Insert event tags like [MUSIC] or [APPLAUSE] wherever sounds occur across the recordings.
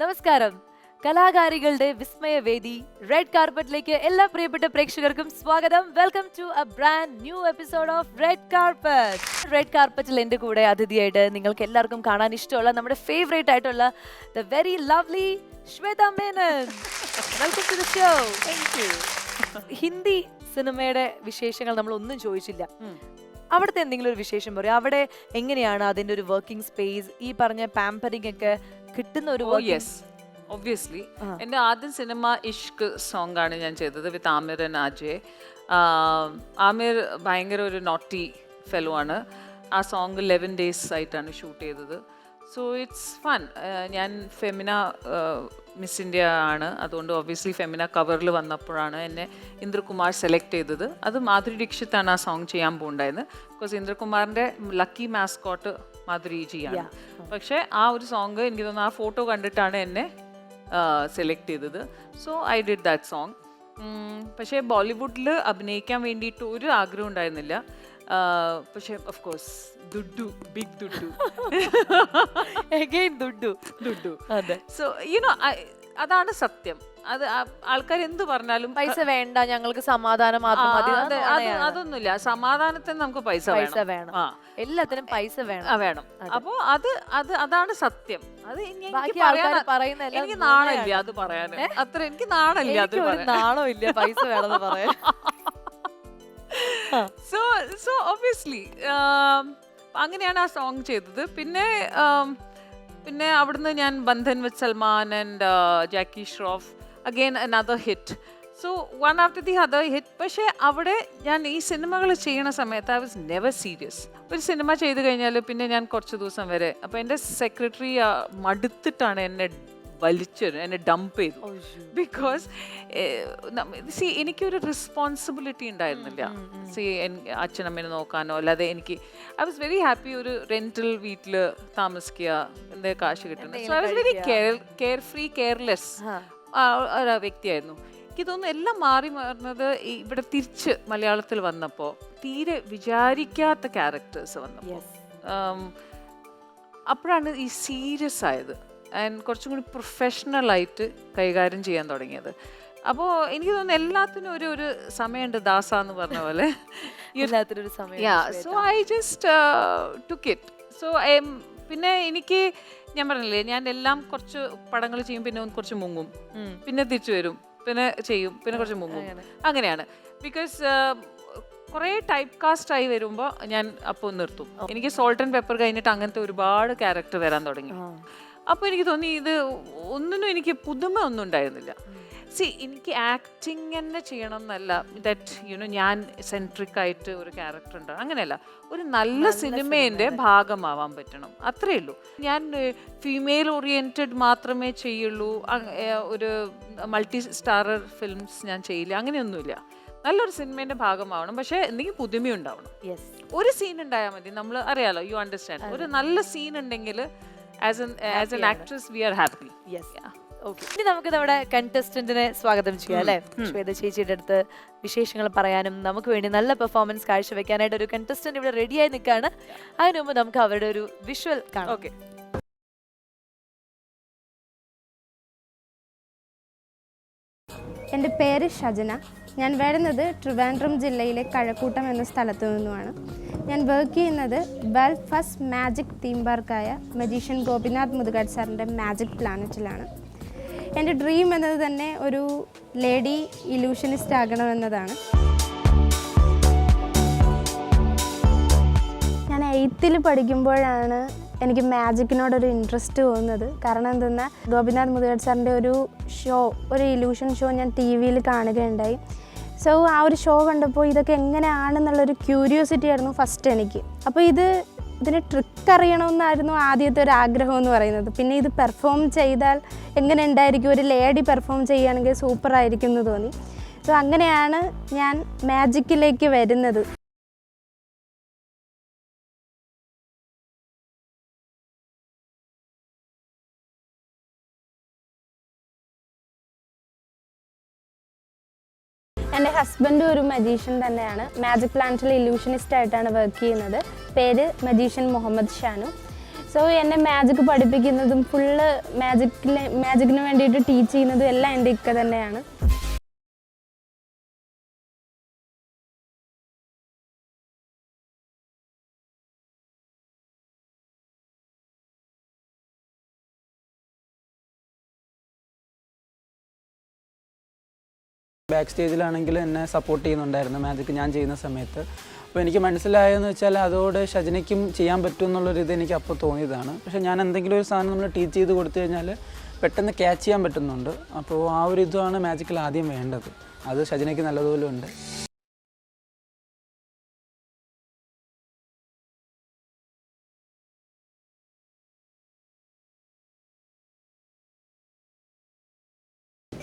നമസ്കാരം. കലാകാരികളുടെ വിസ്മയവേദി റെഡ് കാർപ്പറ്റിലേക്ക് എല്ലാ പ്രിയപ്പെട്ട പ്രേക്ഷകർക്കും സ്വാഗതം. Welcome to a brand new episode of red carpet red കാർപ്പറ്റിൽ എന്റെ കൂടെ അതിഥിയായിട്ട് നിങ്ങൾക്ക് എല്ലാവർക്കും കാണാൻ ഇഷ്ടമുള്ള നമ്മുടെ ഫേവറേറ്റ് ആയിട്ടുള്ള the very lovely Shweta Menon. Welcome to the show Hindi സിനിമയുടെ വിശേഷങ്ങൾ നമ്മൾ ഒന്നും ചോദിച്ചില്ല. അവിടുത്തെ എന്തെങ്കിലും ഒരു വിശേഷം പറയും. അവിടെ എങ്ങനെയാണ് അതിന്റെ ഒരു വർക്കിംഗ് സ്പേസ് ഈ പറഞ്ഞ പാമ്പറിംഗ് ഒക്കെ കിട്ടുന്ന ഒരു ഓ working- യെസ് ഒബ്വിയസ്ലി ആ. എന്റെ ആദ്യം സിനിമ ഇഷ്ക് സോങ് ആണ് ഞാൻ ചെയ്തത് വിത്ത് ആമിർ ആൻഡ് അജയ് ആമിർ ഭയങ്കര ഒരു നോട്ടി ഫെലോ ആണ്. ആ സോങ് ലെവൻ ഡേയ്സ് ആയിട്ടാണ് ഷൂട്ട് ചെയ്തത്. സോ ഇറ്റ്സ് ഫൺ ഞാൻ ഫെമിന മിസ് ഇന്ത്യ ആണ്. അതുകൊണ്ട് ഒബ്വിയസ്ലി ഫെമിന കവറിൽ വന്നപ്പോഴാണ് എന്നെ ഇന്ദ്രകുമാർ സെലക്ട് ചെയ്തത്. അത് മാധുരി ദീക്ഷിത്താണ് ആ സോങ് ചെയ്യാൻ പോകുണ്ടായത് ബിക്കോസ് ഇന്ദ്രകുമാറിന്റെ ലക്കി മാസ്കോട്ട് മാധുരി ചെയ്യാണ് പക്ഷേ ആ ഒരു സോങ് എനിക്ക് തോന്നുന്നു ആ ഫോട്ടോ കണ്ടിട്ടാണ് എന്നെ സെലക്ട് ചെയ്തത്. So I did that song പക്ഷേ ബോളിവുഡിൽ അഭിനയിക്കാൻ വേണ്ടിയിട്ട് ഒരു ആഗ്രഹം ഉണ്ടായിരുന്നില്ല. പക്ഷേ ഓഫ് കോഴ്സ് ദുഡു ബിഗ് ദുഡു. [LAUGHS] അഗൈൻ ദുഡു. ദുഡു. അതെ. സോ യുനോ അതാണ് സത്യം. അത് ആൾക്കാർ എന്ത് പറഞ്ഞാലും പൈസ വേണ്ട ഞങ്ങൾക്ക് സമാധാനം മാത്രം മതി. അതൊന്നുമില്ല. സമാധാനത്തിന് നമുക്ക് പൈസ പൈസ വേണം. എല്ലാത്തിനും പൈസ വേണം. വേണം. അപ്പോ അത് അത് അതാണ് സത്യം. അത് എനിക്ക് നാണമില്ല അത് പറയാൻ അത്ര എനിക്ക് നാണമില്ല അത് നാണമില്ല പൈസ വേണമെന്ന് പറയാൻ. സോ സോ ഒബ്വിയസ്ലി um, അങ്ങനെയാണ് ആ സോങ് ചെയ്തത്. പിന്നെ പിന്നെ അവിടുന്ന് ഞാൻ Bandhan with Salman and Jackie Shroff again another hit so one after the other hit പക്ഷേ അവിടെ ഞാൻ ഈ സിനിമകൾ ചെയ്യണ സമയത്ത് ഐ വാസ് നെവർ സീരിയസ് ഒരു സിനിമ ചെയ്ത് കഴിഞ്ഞാൽ പിന്നെ ഞാൻ കുറച്ച് ദിവസം വരെ. അപ്പോൾ എന്റെ സെക്രട്ടറി മടുത്തിട്ടാണ് എന്നെ വലിച്ചത് എന്നെ ഡംപ് ചെയ്തു. ബിക്കോസ് സി എനിക്കൊരു റെസ്പോൺസിബിലിറ്റി ഉണ്ടായിരുന്നില്ല. സി അച്ഛനമ്മേനെ നോക്കാനോ അല്ലാതെ എനിക്ക് ഐ വാസ് വെരി ഹാപ്പി ഒരു റെന്റൽ വീട്ടിൽ താമസിക്കുക എന്താ കാശ് കിട്ടുന്നത് so I was very care care free careless ഒരു വ്യക്തിയായിരുന്നു. എനിക്ക് തോന്നുന്നു എല്ലാം മാറി മാറുന്നത് ഇവിടെ തിരിച്ച് മലയാളത്തിൽ വന്നപ്പോൾ തീരെ വിചാരിക്കാത്ത ക്യാരക്ടേഴ്സ് വന്നപ്പോൾ. അപ്പോഴാണ് ഈ സീരിയസ് ആയത്. ആൻഡ് കുറച്ചും കൂടി പ്രൊഫഷണലായിട്ട് കൈകാര്യം ചെയ്യാൻ തുടങ്ങിയത്. അപ്പോൾ എനിക്ക് തോന്നുന്നു എല്ലാത്തിനും ഒരു ഒരു സമയമുണ്ട് ദാസ എന്ന് പറഞ്ഞ പോലെ. [LAUGHS] എല്ലാത്തിനൊരു സമയം so I just took it so I പിന്നെ എനിക്ക് ഞാൻ പറഞ്ഞില്ലേ ഞാൻ എല്ലാം കുറച്ച് പടങ്ങൾ ചെയ്യും പിന്നെ കുറച്ച് മുങ്ങും. പിന്നെ തിരിച്ചു വരും പിന്നെ ചെയ്യും പിന്നെ കുറച്ച് മുങ്ങും. അങ്ങനെ. അങ്ങനെയാണ്. ബിക്കോസ് കുറേ ടൈപ്പ് കാസ്റ്റ് ആയി വരുമ്പോൾ ഞാൻ അപ്പോൾ നിർത്തും. എനിക്ക് സോൾട്ട് ആൻഡ് പെപ്പർ കഴിഞ്ഞിട്ട് അങ്ങനത്തെ ഒരുപാട് ക്യാരക്ടർ വരാൻ തുടങ്ങി. അപ്പോൾ എനിക്ക് തോന്നി ഇത് ഒന്നിനും എനിക്ക് പുതുമ ഒന്നും ഉണ്ടായിരുന്നില്ല. സി എനിക്ക് ആക്ടിങ് തന്നെ ചെയ്യണം എന്നല്ല ദറ്റ് യുനോ ഞാൻ സെൻട്രിക് ആയിട്ട് ഒരു ക്യാരക്ടർ ഉണ്ട്. അങ്ങനെയല്ല. ഒരു നല്ല സിനിമേന്റെ ഭാഗമാവാൻ പറ്റണം. അത്രയേ ഉള്ളൂ. ഞാൻ ഫീമെയിൽ ഓറിയന്റഡ് മാത്രമേ ചെയ്യുള്ളൂ. ഒരു മൾട്ടി സ്റ്റാറർ ഫിലിംസ് ഞാൻ ചെയ്യില്ല. അങ്ങനെയൊന്നുമില്ല. നല്ലൊരു സിനിമേന്റെ ഭാഗമാവണം. പക്ഷേ എന്തെങ്കിലും പുതുമയുണ്ടാവണം. യെസ് ഒരു സീൻ ഉണ്ടായാൽ മതി. നമ്മൾ അറിയാലോ യു അണ്ടർസ്റ്റാൻഡ് ഒരു നല്ല സീൻ ഉണ്ടെങ്കിൽ as an as an actress we are happy Yes. Okay. ഇനി നമുക്ക് നമ്മുടെ കണ്ടസ്റ്റന്റിനെ സ്വാഗതം ചെയ്യാം അല്ലെ? ശ്വേത ചേച്ചിയുടെ അടുത്ത് വിശേഷങ്ങൾ പറയാനും നമുക്ക് വേണ്ടി നല്ല പെർഫോമൻസ് കാഴ്ചവെക്കാനായിട്ട് ഒരു കണ്ടസ്റ്റന്റ് ഇവിടെ റെഡിയായി നിൽക്കുകയാണ് അതിനു മുമ്പ് നമുക്ക് അവരുടെ ഒരു വിഷ്വൽ കാണാം. ഓക്കെ എന്റെ പേര് ഷജന. ഞാൻ വരുന്നത് ട്രിവാൻഡ്രം ജില്ലയിലെ കഴക്കൂട്ടം എന്ന സ്ഥലത്തു നിന്നുമാണ്. ഞാൻ വർക്ക് ചെയ്യുന്നത് വേൾഡ് ഫസ്റ്റ് മാജിക് തീം പാർക്കായ മജീഷ്യൻ ഗോപിനാഥ് മുതുകാട് സാറിന്റെ മാജിക് പ്ലാനറ്റിലാണ് എന്റെ ഡ്രീം എന്നത് തന്നെ ഒരു ലേഡി ഇലൂഷനിസ്റ്റ് ആകണമെന്നതാണ് ഞാൻ എയ്ത്തിൽ പഠിക്കുമ്പോഴാണ് എനിക്ക് മാജിക്കിനോടൊരു ഇൻട്രസ്റ്റ് തോന്നുന്നത്. കാരണം എന്തെന്നാൽ ഗോപിനാഥ് മുതുകാട് സാറിന്റെ ഒരു ഷോ ഒരു ഇലൂഷൻ ഷോ ഞാൻ ടി വിയിൽ കാണുകയുണ്ടായി. സോ ആ ഒരു ഷോ കണ്ടപ്പോൾ ഇതൊക്കെ എങ്ങനെയാണെന്നുള്ളൊരു ക്യൂരിയോസിറ്റി ആയിരുന്നു ഫസ്റ്റ് എനിക്ക്. അപ്പോൾ ഇത് ഇതിന് ട്രിക്ക് അറിയണമെന്നായിരുന്നു ആദ്യത്തെ ഒരു ആഗ്രഹം എന്ന് പറയുന്നത്. പിന്നെ ഇത് പെർഫോം ചെയ്താൽ എങ്ങനെ ഉണ്ടായിരിക്കും? ഒരു ലേഡി പെർഫോം ചെയ്യുകയാണെങ്കിൽ സൂപ്പറായിരിക്കും എന്ന് തോന്നി. സോ അങ്ങനെയാണ് ഞാൻ മാജിക്കിലേക്ക് വരുന്നത്. ഹസ്ബൻഡ് ഒരു മജീഷ്യൻ തന്നെയാണ്. മാജിക് പ്ലാന്റിൽ ഇല്യൂഷനിസ്റ്റ് ആയിട്ടാണ് വർക്ക് ചെയ്യുന്നത്. പേര് മജീഷ്യൻ മുഹമ്മദ് ഷാനു. സോ എന്നെ മാജിക് പഠിപ്പിക്കുന്നതും ഫുള്ള് മാജിക്കിലെ മാജിക്കിന് വേണ്ടിയിട്ട് ടീച്ച് ചെയ്യുന്നതും എല്ലാം എന്റെ ഇക്ക തന്നെയാണ്. ബാക്ക് സ്റ്റേജിലാണെങ്കിൽ എന്നെ സപ്പോർട്ട് ചെയ്യുന്നുണ്ടായിരുന്നു. മാജിക് ഞാൻ ചെയ്യുന്ന സമയത്ത്. അപ്പോൾ എനിക്ക് മനസ്സിലായെന്ന് വെച്ചാൽ അതോടെ ഷജനയ്ക്കും ചെയ്യാൻ പറ്റും എന്നുള്ളൊരു ഇത് എനിക്ക് അപ്പോൾ തോന്നിയതാണ്. പക്ഷേ ഞാൻ എന്തെങ്കിലും ഒരു സാധനം നമ്മൾ ടീച്ച് ചെയ്ത് കൊടുത്തു കഴിഞ്ഞാൽ പെട്ടെന്ന് ക്യാച്ച് ചെയ്യാൻ പറ്റുന്നുണ്ട്. അപ്പോൾ ആ ഒരു ഇതാണ് മാജിക്കിൽ ആദ്യം വേണ്ടത്. അത് ഷജനയ്ക്ക് നല്ലതുപോലെ ഉണ്ട്.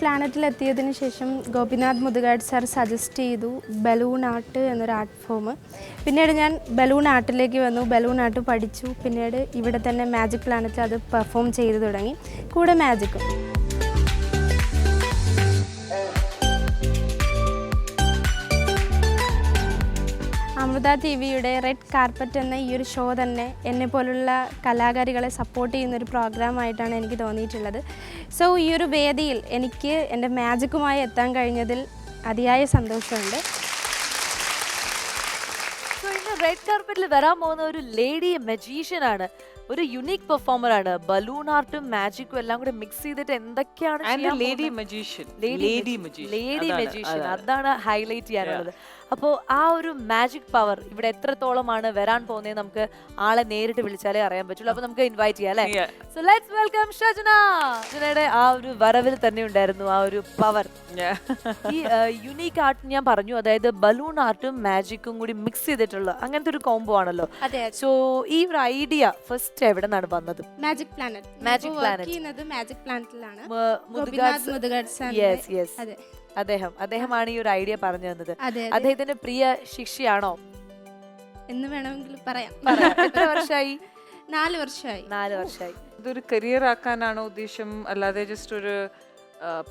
പ്ലാനറ്റിൽ എത്തിയതിന് ശേഷം ഗോപിനാഥ് മുതുകാട് സാർ സജസ്റ്റ് ചെയ്തു ബലൂൺ ആർട്ട് എന്നൊരു ആർട്ട് ഫോം പിന്നീട് ഞാൻ ബലൂൺ ആർട്ടിലേക്ക് വന്നു. ബലൂൺ ആർട്ട് പഠിച്ചു. പിന്നീട് ഇവിടെ തന്നെ മാജിക് പ്ലാനറ്റിൽ അത് പെർഫോം ചെയ്തു തുടങ്ങി. കൂടെ മാജിക്കും അമൃത ടി വിയുടെ റെഡ് കാർപ്പറ്റ് എന്ന ഈ ഒരു ഷോ തന്നെ എന്നെ പോലുള്ള കലാകാരികളെ സപ്പോർട്ട് ചെയ്യുന്ന ഒരു പ്രോഗ്രാമായിട്ടാണ് എനിക്ക് തോന്നിയിട്ടുള്ളത്. സോ ഈ ഒരു വേദിയിൽ എനിക്ക് എന്റെ മാജിക്കുമായി എത്താൻ കഴിഞ്ഞതിൽ അതിയായ സന്തോഷമുണ്ട്. റെഡ് കാർപ്പറ്റിൽ വരാൻ പോകുന്ന ഒരു ലേഡി മജീഷ്യൻ ആണ്. ഒരു യുണീക് പെർഫോമർ ആണ്. ബലൂൺ ആർട്ടും മാജിക്കും എല്ലാം കൂടെ മിക്സ് ചെയ്തിട്ട് എന്തൊക്കെയാണ് ലേഡി. മജീഷ്യൻ ലേഡി മജീഷ്യൻ അതാണ് ഹൈലൈറ്റ് ചെയ്യാനുള്ളത്. അപ്പോൾ ആ ഒരു മാജിക് പവർ ഇവിടെ എത്രത്തോളമാണ് വരാൻ പോകുന്നത് നമുക്ക് ആളെ നേരിട്ട് വിളിച്ചാലേ അറിയാൻ പറ്റുള്ളൂ. അപ്പൊ നമുക്ക് ഇൻവൈറ്റ് ചെയ്യാം അല്ലേ. So let's welcome Shajana. ഷജനയുടെ ആ ഒരു വരവിൽ തന്നെ ഉണ്ടായിരുന്നു ആ ഒരു പവർ ഈ യുണീക്ക് ആർട്ട് ഞാൻ പറഞ്ഞു. അതായത് ബലൂൺ ആർട്ടും മാജിക്കും കൂടി മിക്സ് ചെയ്തിട്ടുള്ള അങ്ങനത്തെ ഒരു കോംബോ ആണല്ലോ. അതെ സോ ഈ ഒരു ഐഡിയ ഫസ്റ്റ് എവിടെ നിന്നാണ് വന്നത്? Magic planet magic planet magic പ്ലാനറ്റിലാണ് yes yes അതെ. അദ്ദേഹം. അദ്ദേഹമാണ് ഈ ഒരു ഐഡിയ പറഞ്ഞു തന്നത്. അതെ അതെ. അദ്ദേഹത്തിന്റെ പ്രിയ ശിക്ഷയാണോ എന്ന് വേണമെങ്കിൽ പറയാം. പറയാം. [LAUGHS] എത്ര വർഷമായി നാല് വർഷമായി നാല് വർഷമായി ഇതൊരു കരിയർ ആക്കാനാണോ ഉദ്ദേശം? അല്ലാതെ ജസ്റ്റ് ഒരു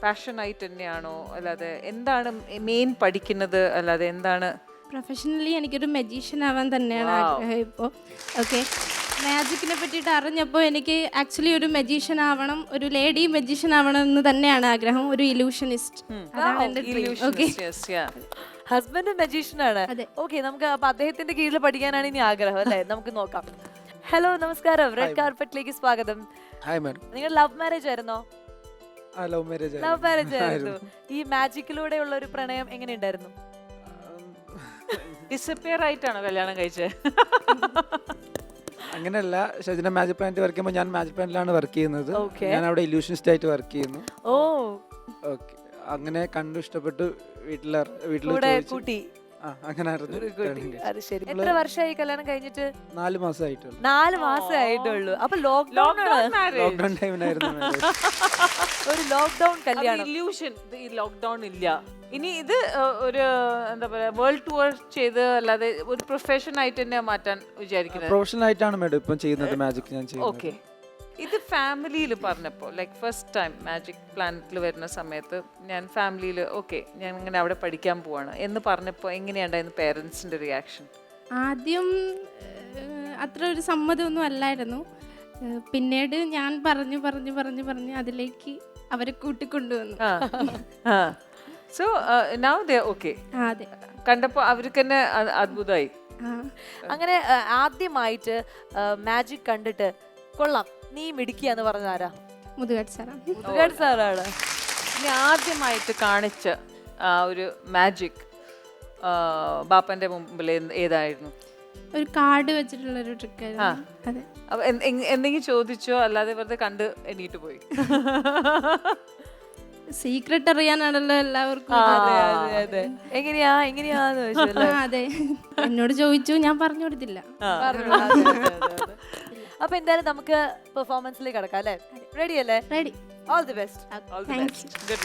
പാഷൻ ആയിട്ട് തന്നെയാണോ? അല്ലാതെ എന്താണ് മെയിൻ പഠിക്കുന്നത്? അല്ലാതെ എന്താണ്? പ്രൊഫഷണലി എനിക്കൊരു മജീഷ്യൻ ആവാൻ തന്നെയാണ് ആഗ്രഹം ഇപ്പോൾ ഓക്കെ മാജിക്കിനെ പറ്റിയിട്ട് അറിഞ്ഞപ്പോൾ എനിക്ക് ആക്ച്വലി ഒരു മജീഷ്യൻ ആവണം ഒരു ലേഡി മജീഷ്യൻ ആവണം എന്ന് തന്നെയാണ് ആഗ്രഹം ഒരു ഇലൂഷനിസ്റ്റ്. ഹസ്ബൻഡ് മജീഷ്യൻ ആണ്. ഓക്കെ നമുക്ക് അപ്പൊ അദ്ദേഹത്തിന്റെ കീഴിൽ പഠിക്കാനാണ് ഇനി ആഗ്രഹം അല്ലേ? നമുക്ക് നോക്കാം. ഹലോ നമസ്കാരം. റെഡ് കാർപ്പറ്റിലേക്ക് സ്വാഗതം. ഹായ് മാഡം നിങ്ങൾ ലവ് മാരേജ് ആയിരുന്നോ? ലവ് മാരേജ് ലവ് മാരേജ് ആയിരുന്നു. ഈ മാജിക്കിലൂടെ ഉള്ള ഒരു പ്രണയം എങ്ങനെ ഉണ്ടായിരുന്നു? ഡിസപ്പിയർ ആയിട്ടാണ് കല്യാണം കഴിച്ചത്? [LAUGHS] അങ്ങനെയല്ല ഷജന മാജിക് പ്ലാന്റ് വർക്ക് ചെയ്യുമ്പോൾ ഞാൻ മാജിക് പ്ലാന്റിലാണ് വർക്ക് ചെയ്യുന്നത്. Okay. ഞാൻ അവിടെ ഇല്യൂഷനിസ്റ്റ് ആയിട്ട് വർക്ക് ചെയ്യുന്നു. ഓ. ഓക്കെ അങ്ങനെ കണ്ടു ഇഷ്ടപ്പെട്ടു വീട്ടിലെ വീട്ടിൽ കൂട്ടി. അത് ശരി. എത്ര വർഷമായി കല്യാണം കഴിഞ്ഞിട്ട്? നാല് മാസമായിട്ടുള്ളൂ. നാല് മാസേ ആയിട്ടുള്ളൂ. അപ്പൊ ലോക്ക്ഡൌൺ ലോക്ക്ഡൌൺ ടൈമിനായിരുന്നു ഒരു ലോക്ക്ഡൌൺ കല്യാണം. ഇല്യൂഷൻ ഈ ലോക്ക്ഡൌൺ ഇല്ല. ഇനി ഇത് ഒരു എന്താ പറയാ വേൾഡ് ടൂർ ചെയ്ത് അല്ലാതെ ഒരു പ്രൊഫഷൻ ആയിട്ട് തന്നെ മാറ്റാൻ വിചാരിക്കുന്നത്. പ്രൊഫഷണൽ ആയിട്ടാണ് മാഡം ഇപ്പം ചെയ്യുന്നത്. മാജിക് ഞാൻ ഓക്കെ. ചെയ്യുന്നത് ഇത് ഫാമിലിയിൽ പറഞ്ഞപ്പോൾ ലൈക്ക് ഫസ്റ്റ് ടൈം മാജിക് പ്ലാനറ്റിൽ വരുന്ന സമയത്ത് ഞാൻ ഫാമിലിയിൽ ഓക്കെ ഞാൻ ഇങ്ങനെ അവിടെ പഠിക്കാൻ പോവാണ്. എന്ന് പറഞ്ഞപ്പോൾ എങ്ങനെയുണ്ടായിരുന്നു പേരൻസിന്റെ റിയാക്ഷൻ ആദ്യം അത്ര ഒരു സമ്മതമൊന്നും അല്ലായിരുന്നു. പിന്നീട് ഞാൻ പറഞ്ഞു പറഞ്ഞു പറഞ്ഞു പറഞ്ഞു അതിലേക്ക് അവരെ കൂട്ടിക്കൊണ്ടുവന്നു. സോ നൗ ദേ ഓക്കെ അതെ. കണ്ടപ്പോൾ അവർക്ക് തന്നെ അത്ഭുതമായി. അങ്ങനെ ആദ്യമായിട്ട് മാജിക് കണ്ടിട്ട് കൊള്ളാം. നീ മിടുക്കിയാന്ന് പറഞ്ഞ ആരാ? മുതുകാട് സാറാ. മുതുകാട് സാറാണ്. ഇനി ആദ്യമായിട്ട് കാണിച്ച ആ ഒരു മാജിക് ബാപ്പന്റെ മുമ്പിൽ എന്ത്- ഏതായിരുന്നു? ഒരു കാർഡ് വെച്ചിട്ടുള്ള ഒരു ട്രിക്ക് അതെ. അപ്പൊ എന്ത്- എങ്- എന്തെങ്കിലും ചോദിച്ചോ അല്ലാതെ വെറുതെ കണ്ട് എണീറ്റ് പോയി. സീക്രട്ട് അറിയാനാണല്ലോ എല്ലാവർക്കും. എങ്ങനെയാ എങ്ങനെയാന്ന് ആ, അതെ. എന്നോട് ചോദിച്ചു ഞാൻ പറഞ്ഞു കൊടുത്തില്ല. പറഞ്ഞു. അതെ, അതെ, അതെ, അതെ. അപ്പൊ എന്തായാലും നമുക്ക് പെർഫോമൻസിലേക്ക് കടക്കാം അല്ലേ? റെഡി അല്ലേ? Ready all the best All the thank best. Good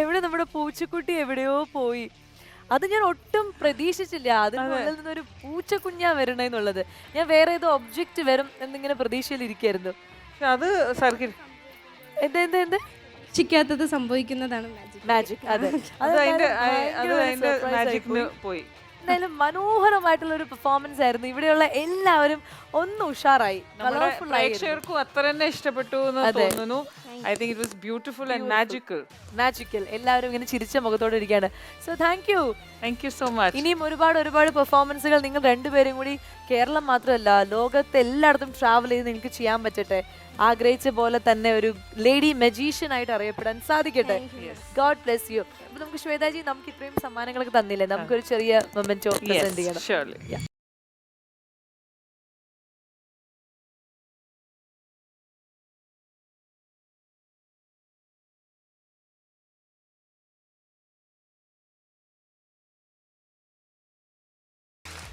എവിടെ നമ്മുടെ പൂച്ചക്കുട്ടി എവിടെയോ പോയി. അത് ഞാൻ ഒട്ടും പ്രതീക്ഷിച്ചില്ല. അതിനുള്ളിൽ നിന്നൊരു പൂച്ചക്കുഞ്ഞാ വരണെന്നുള്ളത്. ഞാൻ വേറെ ഏതോ ഒബ്ജക്റ്റ് വരും എന്നിങ്ങനെ പ്രതീക്ഷയിലിരിക്കായിരുന്നു. അത് സർക്കിൾ എന്ത് എന്ത് എന്ത്? പ്രതീക്ഷിക്കാത്തത് സംഭവിക്കുന്നതാണ് മാജിക് മാജിക് അതെ. അത് അതിന്റെ മാജിക്കിന് പോയി. എന്തായാലും മനോഹരമായിട്ടുള്ള ഒരു പെർഫോമൻസ് ആയിരുന്നു. ഇവിടെയുള്ള എല്ലാവരും ഒന്ന് ഉഷാറായി. പ്രേക്ഷകർക്കും അത്ര തന്നെ ഇഷ്ടപ്പെട്ടു എന്ന് തോന്നുന്നു. I think it was beautiful and magical magical എല്ലാവരും ഇങ്ങനെ ചിരിച്ച മുഖത്തോടെ ഇരിക്കുകയാണ്. So thank you thank you so much ഇനിയും ഒരുപാട് ഒരുപാട് പെർഫോമൻസുകൾ നിങ്ങൾ രണ്ടുപേരും കൂടി കേരളം മാത്രമല്ല ലോകത്തെ എല്ലായിടത്തും ട്രാവൽ ചെയ്ത് നിങ്ങൾക്ക് ചെയ്യാൻ പറ്റട്ടെ. ആഗ്രഹിച്ച പോലെ തന്നെ ഒരു ലേഡി മജീഷ്യൻ ആയിട്ട് അറിയപ്പെടാൻ സാധിക്കട്ടെ. ഗോഡ് ബ്ലെസ് യു അപ്പൊ നമുക്ക് ശ്വേതാജി നമുക്ക് ഇത്രയും സമ്മാനങ്ങളൊക്കെ തന്നില്ലേ? നമുക്കൊരു ചെറിയ മൊമെന്റോ പ്രസന്റ് ചെയ്യണം.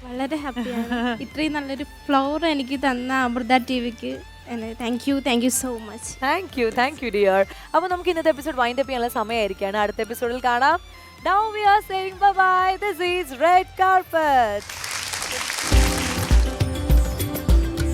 വളരെ ഹാപ്പിയാണ് ഇത്രയും നല്ലൊരു ഫ്ലവർ എനിക്ക് തന്ന Amrita T wick thank you thank you so much thank you thank you dear അപ്പോൾ നമുക്ക് ഇന്നത്തെ എപ്പിസോഡ് വൈൻഡ് അപ്പ് ചെയ്യാനുള്ള സമയമായിരിക്കാണ് അടുത്ത എപ്പിസോഡിൽ കാണാം. Now we are saying bye bye. This is Red Carpet.